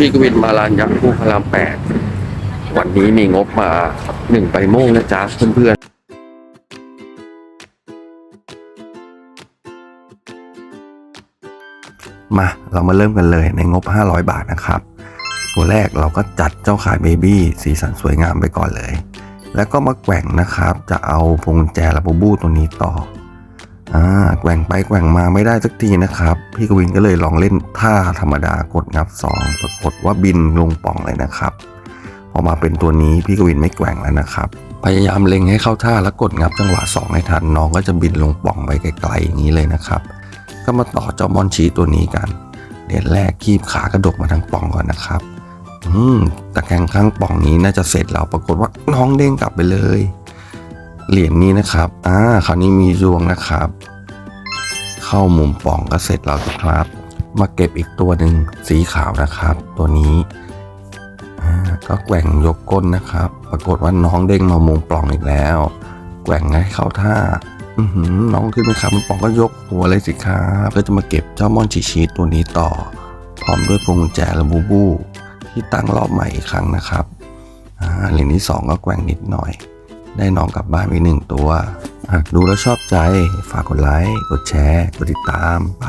พี่กวินมาลานยักษ์คู่พระรามแปดวันนี้มีงบมาหนึ่งใบโม่งนะจ๊ะเพื่อนๆมาเรามาเริ่มกันเลยในงบ 500 บาทนะครับ ตัวแรกเราก็จัดเจ้าขายเบบี้สีสันสวยงามไปก่อนเลย แล้วก็มาแกว่งนะครับ จะเอาพวงแจและบูบูตัวนี้ต่อ อ่าแกว่งไปแกว่งมาไม่ได้สักทีนะครับ พี่กวินก็เลยลองเล่นท่าธรรมดากดงับ 2 ปรากฏว่าบินลงป่องเลยนะครับ พอมาเป็นตัวนี้พี่กวินไม่แกว่งแล้วนะครับ พยายามเล็งให้เข้าท่าแล้วกดงับจังหวะ 2 ให้ทันน้องก็จะบินลงป่องไปไกลๆอย่างนี้เลยนะครับ ก็มาต่อเจ้ามอนชีตัวนี้กันเหรียญแรกคีบขากระดกมาทั้งป่องก่อนนะครับ อืมตะแคงข้างป่องนี้น่าจะเสร็จแล้วปรากฏว่าน้องเด้งกลับไปเลย เหรียญนี้นะครับอ่าคราวนี้มีดวงนะครับ เข้ามุมป่องก็เสร็จแล้วครับ มาเก็บอีกตัวหนึ่งสีขาวนะครับ ตัวนี้อ่าก็แกว่งยกก้นนะครับ ปรากฏว่าน้องเด้งมามุมปล่องอีกแล้ว แกว่งให้เข้าท่าอือหือน้องขึ้นไปครับมุมปล่องก็ยกหัวเลยสิครับก็จะมาเก็บเจ้ามอนชิชีตัวนี้ต่อ พร้อมด้วยพวงกุญแจและบูบู ที่ตั้งรอบใหม่อีกครั้งนะครับอ่าเหรียญที่สองก็แกว่งนิดหน่อย ได้น้องกลับบ้านไปหนึ่งตัว หากดูแล้วชอบใจ ฝากกดไลค์ กดแชร์ กดติดตามไป